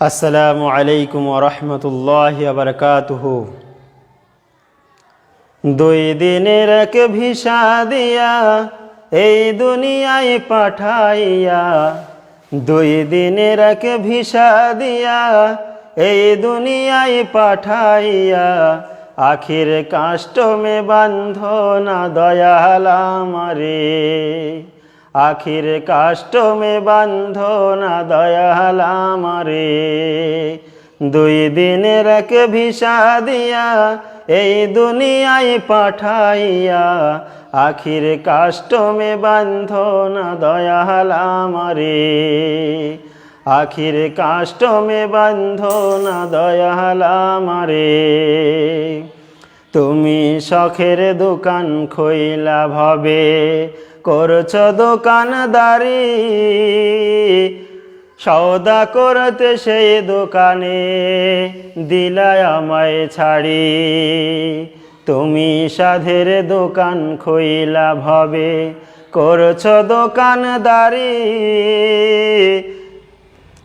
আসসালামু আলাইকুম রহমতুল্লাহ বারকাতুহু। দুই দিনের এক ভিসা দিয়া এই দুনিয়ায় পাঠাইয়া, দুই দিনের এক ভিসা দিয়া এই দুনিয়ায় পাঠাইয়া, আখির কাষ্টমে বান্ধ না দয়াল আমারে। আখির কাষ্টমে বান্ধ না দয়াল আমারে। দুই দিনের এক ভিসা দিয়া এই দুনিয়ায় পাঠাইয়া আখির কাষ্টমে বান্ধ না দয়াল আমারে। আখির কাষ্টমে বান্ধ না দয়াল আমারে। তুমি শখের দোকান খইলা ভাবে করছ দোকানদারি? সৌদা করতে সেই দোকানে দিলায় আমায় ছাড়ি। তুমি সাধের দোকান খইলা ভাবে করছ দোকানদারি?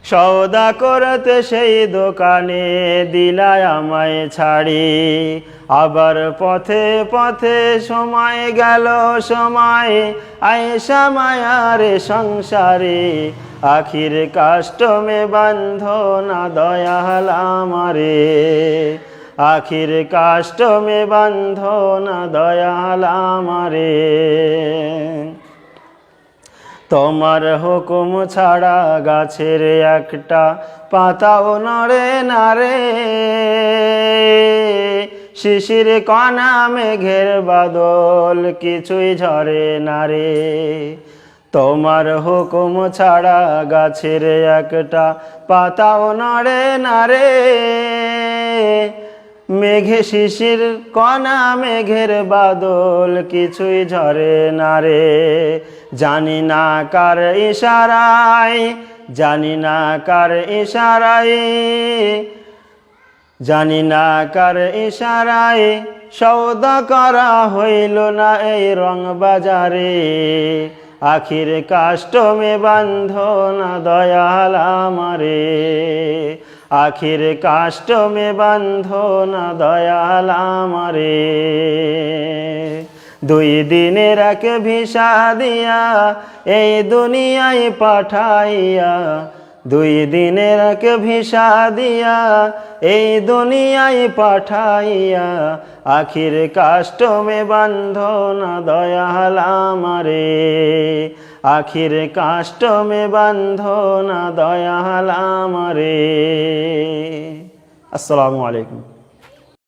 সৌদা করতে সেই দোকানে দিলায় আমায় ছাড়ি। আবার পথে পথে সময় গেল, সময় আয়েশা মায়ার সংসারে। আখির কাষ্টমে বান্ধ না দয়াল আমারে। আখির কাষ্টমে বান্ধ না দয়াল আমারে। তোমার হুকুম ছাড়া গাছের একটা পাতাও নড়ে নারে শিশির কণা মেঘের বাদল কিছুই ঝরে না রে। তোমার হুকুম ছাড়া গাছের একটা পাতাও নড়ে না রে। মেঘে শিশির কণা, মেঘের বাদল কিছুই ঝরে না রে। জানি না কার ইশারায়, জানি না কার ইশারায়, জানি না কার ইশারায় সৌদা করা হইল না এই রং বাজারে। আখির কাষ্টমে বান্ধ না দয়াল আমারে। আখির কাষ্টমে বান্ধ না দয়াল আমারে। দুই দিনের এক ভিসা দিয়া এই দুনিয়ায় পাঠাইয়া, দুই দিনের এক ভিসা দিয়া এই দুনিয়ায় পাঠাইয়া, আখির কাষ্টমে বান্ধ না দয়াল আমারে। আখির কাষ্টমে বান্ধ না দয়াল আমারে। আসসালামু আলাইকুম।